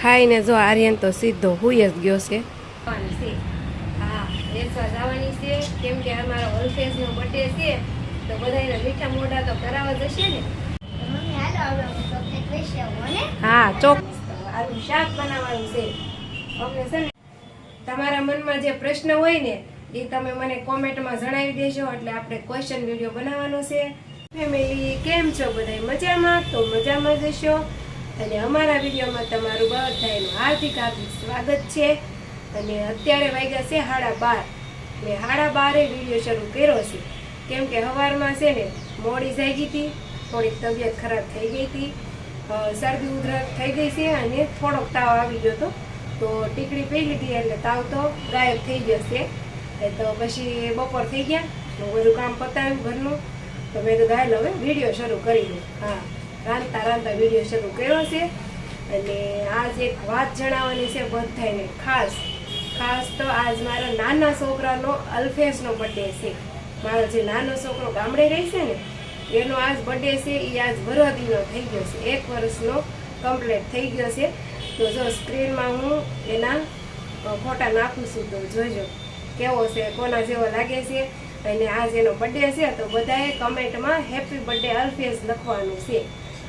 ખાઈને જો આર્યન તો સીધો હુઈ જ ગયો છે. જવાની છે. હા વેચવા જવાની છે. કેમ કે અમારો અલ્ફેઝનો બર્થડે છે તો બધાને મીઠા મોઢા તો કરાવવા જશે ને. મમ્મી હાલો હવે હું ને ચોક આનું શાક બનાવવાનું છે. અમને છે ને તમારા મનમાં જે પ્રશ્ન હોય ને એ તમે મને કોમેન્ટમાં જણાવી દેજો એટલે આપણે ક્વેશ્ચન વીડિયો બનાવવાનો છે. ફેમિલી કેમ છો? બધાય મજામાં? તો મજામાં જશો અને અમારા વિડીયોમાં તમારું બધાનું હાર્દિક હાર્દિક સ્વાગત છે. અને અત્યારે વાગ્યા છે સાડા બાર. મેં સાડા બારે વીડિયો શરૂ કર્યો છે. કેમ કે સવારમાં છે ને મોડી જાગી હતી થોડીક તબિયત ખરાબ થઈ ગઈ હતી. શરદી ઉધરસ થઈ ગઈ છે અને થોડોક તાવ આવી ગયો હતો. તો ટીકડી પી લીધી એટલે તાવ તો ગાયબ થઈ ગયો છે. તો પછી બપોર થઈ ગયા. તો બધું કામ પતાવ્યું ઘરનું. તો મેં તો ગાયલ હવે વીડિયો શરૂ કરી દઉં. હા. રાંધતા રાંધતા વીડિયો શરૂ કર્યો છે. અને આજ એક વાત જણાવવાની છે બધાને ખાસ ખાસ તો આજ મારા નાના છોકરાનો અલ્ફેશનો બર્થડે છે. મારો જે નાનો છોકરો ગામડે રહે છે ને, એનો આજ બર્થડે છે એ આજ વરદીનો થઈ ગયો છે. એક વર્ષનો કમ્પ્લીટ થઈ ગયો છે. તો જો સ્ક્રીનમાં હું એના ફોટા નાખું છું તો જોજો કેવો છે, કોના જેવો લાગે છે. અને આજ એનો બર્થડે છે તો બધાએ કમેન્ટમાં હેપી બર્થડે અલ્ફેઝ લખવાનું છે.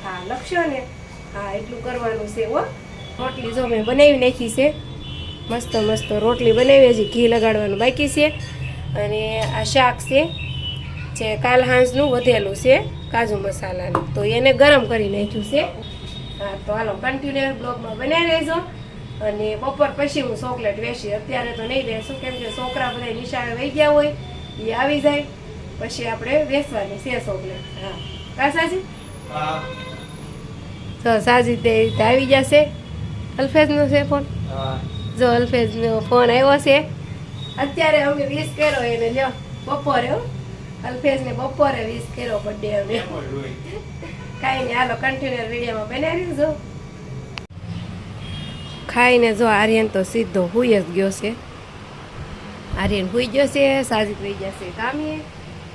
હા લખશો ને હા, એટલું કરવાનું છે, હો. રોટલી જો મેં બનાવી નાખી છે. મસ્ત મસ્ત રોટલી બનાવી, હજી ઘી લગાડવાનું બાકી છે. અને આ શાક છે, જે કાલ હાંસનું વધેલું છે, કાજુ મસાલાનું. તો એને ગરમ કરી નાખ્યું છે. હા, તો હાલો કન્ટિન્યુઅર બ્લોગમાં બનાવી રહેજો. અને બપોર પછી હું ચોકલેટ વેચી અત્યારે તો નહીં વેચું, કેમ કે છોકરા બધા નિશાળે વહી ગયા હોય, એ આવી જાય. પછી આપણે વેચવાની છે ચોકલેટ. હા. કા સાજી તો સાજી તે રીતે આવી જશે. અલ્ફેઝનો છે ફોન જો અલ્ફેઝનો ફોન આવ્યો છે. અત્યારે અમે વિશ કર્યો એને લ્યો બપોરે હો. અલ્ફેઝને બપોરે વિશ કર્યો બર્થડે અમે. કાંઈ નહીં હાલો કન્ટિન્યુઅર વિડીયોમાં બનાવી જો ખાઈને જો આર્યન તો સીધો હુઈ જ ગયો છે. આર્યન હુઈ ગયો છે સાજી થઈ જશે કામે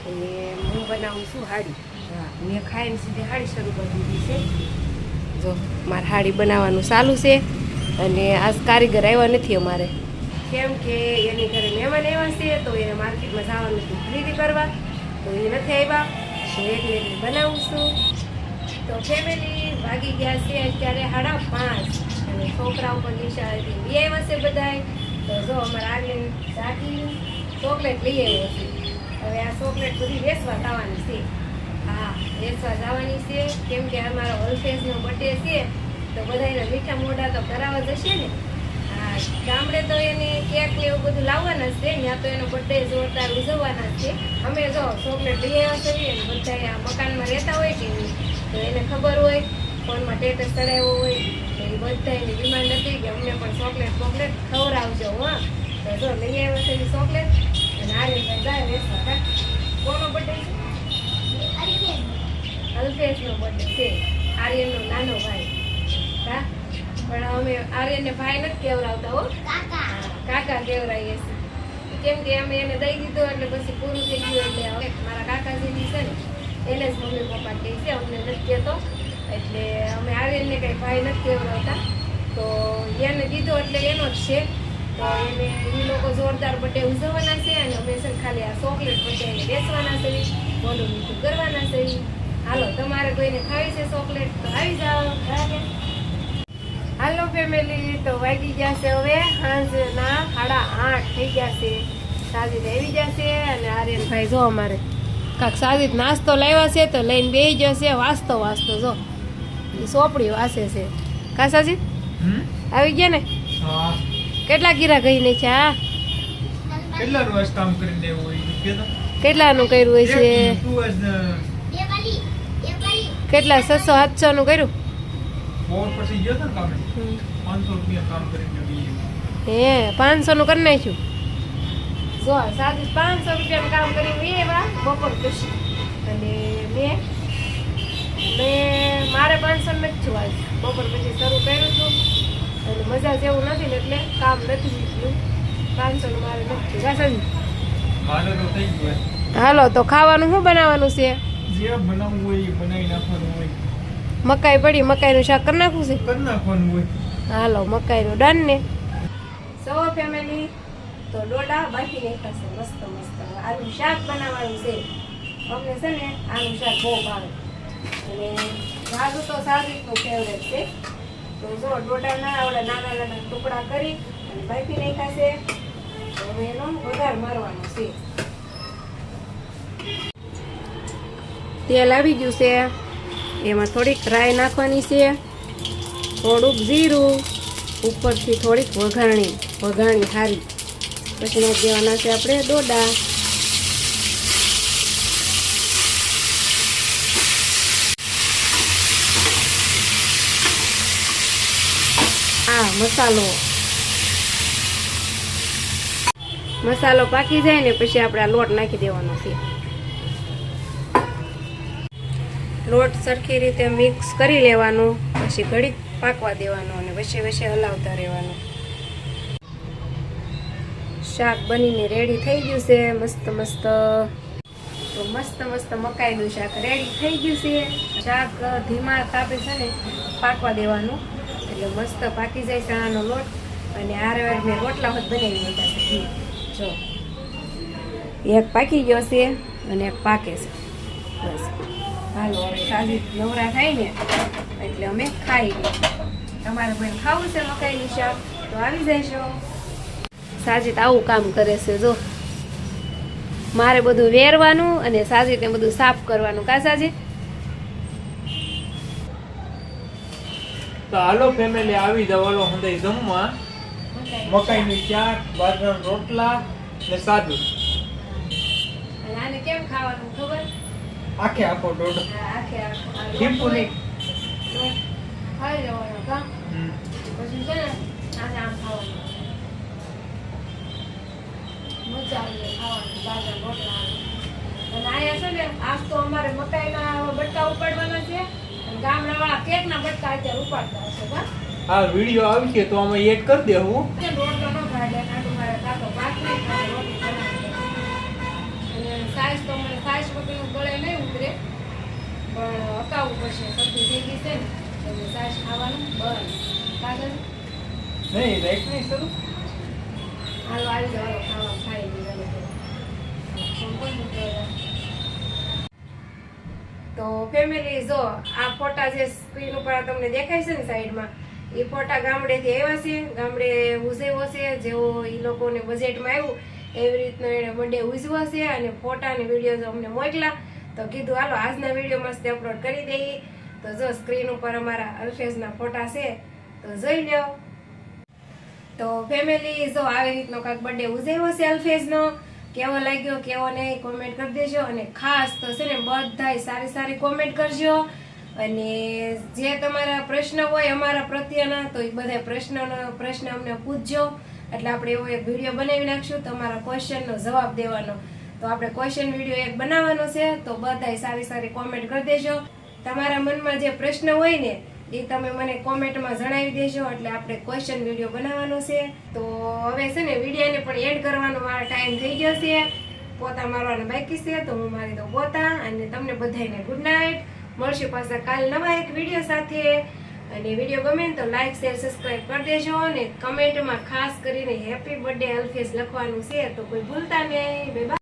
અને હું બનાવું છું હાડી. હા. મેં ખાઈને સીધી હાડી શરૂ કરી દીધી છે. જો મારે હાડી બનાવવાનું ચાલુ છે અને આજ કારીગર આવ્યા નથી અમારે. કેમ કે એની ઘરે મહેમાન આવ્યા છે, તો એને માર્કેટમાં જવાનું હતું ખરીદી કરવા. તો એ નથી આવ્યા, તો એકલી બનાવું છું. તો ફેમિલી ભાગી ગયા છે, અત્યારે સાડા પાંચ. અને છોકરા ઉપર નિશાળેથી લઈ આવ્યા છે બધાય. તો જો અમારા આગળ જાગી ચોકલેટ લઈ આવ્યો છે. હવે આ ચોકલેટ બધી વેચવા થવાની છે. હા વેચવા જવાની છે. કેમ કે અમારો બર્થડે છે, તો બધાને મીઠા મોઢા તો કરાવવા જશે ને. હા ગામડે તો એને કેક એવું બધું લાવવાના છે, ત્યાં તો એનો બર્થડે જોરદાર ઉજવવાના છે. અમે જો ચોકલેટ લઈ આવ્યા છીએ ને આ મકાનમાં રહેતા હોય કે તો એને ખબર હોય, ફોનમાં ટેટસ ચડાવ્યો હોય, તો એ બધા એની ડિમાન્ડ હતી કે અમને પણ ચોકલેટ ચોકલેટ ખવડાવજો, હા. તો જો લઈ આવ્યો છે ચોકલેટ અને આર્યનભાઈ જાય વેચવા કા કોનો બર્થડે છે? અલ્ફેશનો બર્થડે છે. આર્યનનો નાનો ભાઈ. હા? પણ અમે આર્યનને ભાઈ નથી કેવડાવતા હો. કાકા. કાકા કેવડાવીએ છીએ. કેમ કે અમે એને દઈ દીધો એટલે પછી પૂરું થઈ ગયું એટલે હવે મારા કાકાજીની છે ને એને જ મમ્મી પપ્પા કહે છે અમને નથી કહેતો. એટલે અમે આર્યનને કંઈ ભાઈ નથી કેવડાવતા. તો એને દીધો એટલે એનો જ છે. તો એને એ લોકો જોરદાર બર્થડે ઉજવવાના છે અને અમે છે ખાલી આ ચોકલેટ બર્થડે એને બેસવાના છે. બોલું મીઠું કરવાના છે. હાલો તમારે કોઈને ખાવી છે ચોકલેટ તો આવી જાઓ હાલો ફેમિલી તો વાગી જશે હવે સાંજના સાડા આઠ થઈ જશે સાજીદ આવી જશે અને આર્યનભાઈ જો અમારે કાંક સાજીદ નાસ્તો લાવ્યા છે તો લઈને બેસી જશે વાસ્તો વાસ્તો જો એ સોપડી વાસે છે. કા સાજીદ? આવી ગયા ને? કેટલા ગીરા ગઈને છે હા? કેટલા વર્ષ કામ કરીને. કેટલાનું કર્યું હોય છે એક તું જ ને એ વાલી એ વાલી કેટલા? છસો સાતસો નું કર્યું હે પાંચસો નું કરી નાખ્યું? જો સાદી પાંચસો રૂપિયાનું કામ કરી એવા બપોર પછી અને મેં મેં મારે પાંચસો નથી છું આજ બપોર પછી શરૂ કર્યું છું અને મજા જેવું નથી ને એટલે કામ નથી નીકળ્યું. પાંચસો નું મારે નથી થયું. હાલો તો ખાવાનું શું બનાવવાનું છે? જે બનાવવું હોય એ બનાવી નાખવાનું હોય. મકાઈ પડી મકાઈનું શાક કરી નાખવું છે? કરી નાખવાનું હોય. હાલો મકાઈનું. ડન ને? સો ફેમિલી તો ડોડા બાકી નહીં છે મસ્ત મસ્ત. આનું શાક બનાવવાનું છે. અમને છે ને આનું શાક બહુ ભાવે. અને મારું તો સાદિકનું ફેવરેટ છે. તો જો ડોડાના આવડે નાના નાના ટુકડા કરી અને બાકી નાખ્યા છે. તો હવે એનો વધારે મારવાનો છે. તેલ આવી ગયું છે. એમાં થોડીક રાઈ નાખવાની છે. થોડુંક જીરું, ઉપરથી થોડીક વઘાણી. વઘાણી સારી પછી નાખી દેવાના છે આપણે ડોડા. આ મસાલો. મસાલો પાકી જાય ને પછી આપણે આ લોટ નાખી દેવાનો છે. લોટ સરખી રીતે મિક્સ કરી લેવાનું, પછી ઘડીક પાકવા દેવાનું અને વચ્ચે વચ્ચે હલાવતા રહેવાનું. શાક બનીને રેડી થઈ ગયું છે, મસ્ત મસ્ત. તો મસ્ત મસ્ત મકાઈનું શાક રેડી થઈ ગયું છે. શાક ધીમા તાપે છે ને પાકવા દેવાનું. એટલે મસ્ત પાકી જાય ચણાનો લોટ અને આરે વાર મેં રોટલા હોત બનાવી લીધા છે. જો. એક પાકી ગયો છે અને એક પાકે છે. બસ. હાલો હવે સાજી નવરા થાય ને એટલે અમે ખાઈ લઈએ. તમારે ભાઈ ખાવું છે મકાઈનું શાક તો આવી જશો સાજીત આવું કામ કરે છે જો. મારે બધું વેરવાનું અને સાજીતે બધું સાફ કરવાનું. કા સાજીત તો હાલો ફેમિલી આવી જાવ હાલો હંધાઈ જમવા મકાઈનું શાક બાજરાના રોટલા ને સાદું આને કેમ ખાવાનું ખબર? આખે આખો દોઢ. આખે આખો ટીપું નહીં. ખાઈ લેવાનો કા? પછી છે ને આને આમ ખાવાનું. મજા આવે ખાવાની બાજરા રોટલા અને અહીંયા છે ને આજ તો અમારે મકાઈના બટકા ઉપાડવાના છે. અને ગામડાવાળા કેકના બટકા અત્યારે ઉપાડતા હશે કા હા વીડિયો આવશે તો અમે એડ કરી દેવું કે રોટ તો ન ભાડે કાંટો મારે કાંટો ભાખરી નહીં રોટી બનાવી દે. અને સાઈઝ તો મને સાઈઝ વગરનું ગળે નહીં ઉતરે પણ અકાવવું પડશે. સબ્જી થઈ ગઈ છે ને એટલે સાઈઝ ખાવાનું બંધ. કાગળ? નહીં રાઈટ નહીં શરૂ. હાલો આવી જાઓ ખાવા ખાઈ લઈએ તો ફેમિલી જો આ ફોટા જે સ્ક્રીન ઉપર તમને દેખાય છે ને સાઈડમાં એ ફોટા ગામડેથી આવ્યા છે. ગામડે ઉજવ્યો છે જેવો એ લોકોને બજેટમાં આવ્યું એવી રીતનો એણે બર્થડે ઉજવો છે અને ફોટા અને વીડિયો અમને મોકલા. તો કીધું, હાલો, આજના વીડિયો મસ્ત અપલોડ કરી દઈએ. તો જો સ્ક્રીન ઉપર અમારા અલ્ફેઝના ફોટા છે, તો જોઈ લો તો ફેમિલી જો આવી રીતનો કાંક બર્થડે ઉજવ્યો છે અલ્ફેઝનો, કેવો લાગ્યો, કેવો નહીં કોમેન્ટ કરી દેજો. અને ખાસ તો છે ને બધાય સારી સારી કોમેન્ટ કરજો. અને જે તમારા પ્રશ્ન હોય, અમારા પ્રત્યેના, તો એ બધા પ્રશ્નનો, પ્રશ્ન અમને પૂછજો. એટલે આપણે એવો એક વીડિયો બનાવી નાખશું, તમારા ક્વેશ્ચનનો જવાબ દેવાનો. તો આપણે ક્વેશ્ચન વીડિયો એક બનાવવાનો છે, તો બધાય સારી સારી કોમેન્ટ કરી દેજો. તમારા મનમાં જે પ્રશ્ન હોય ને, એ તમે મને કોમેન્ટમાં જણાવી દેજો, એટલે આપણે ક્વેશ્ચન વીડિયો બનાવવાનો છે. તો હવે છે ને, વિડીયોને પણ એડ કરવાનો ટાઈમ થઈ ગયો છે. પોતા મારવાનો બાકી છે, તો હું મારી દઉં પોતા, અને તમને બધાને ગુડ નાઇટ મળશે પાછા કાલ નવા એક વીડિયો સાથે. અને વીડિયો ગમે ને તો લાઇક શેર સબસ્ક્રાઈબ કરી દેજો, અને કમેન્ટમાં ખાસ કરીને હેપી બર્થડે અલ્ફેસ લખવાનું છે, તો કોઈ ભૂલતા નહીં. બાય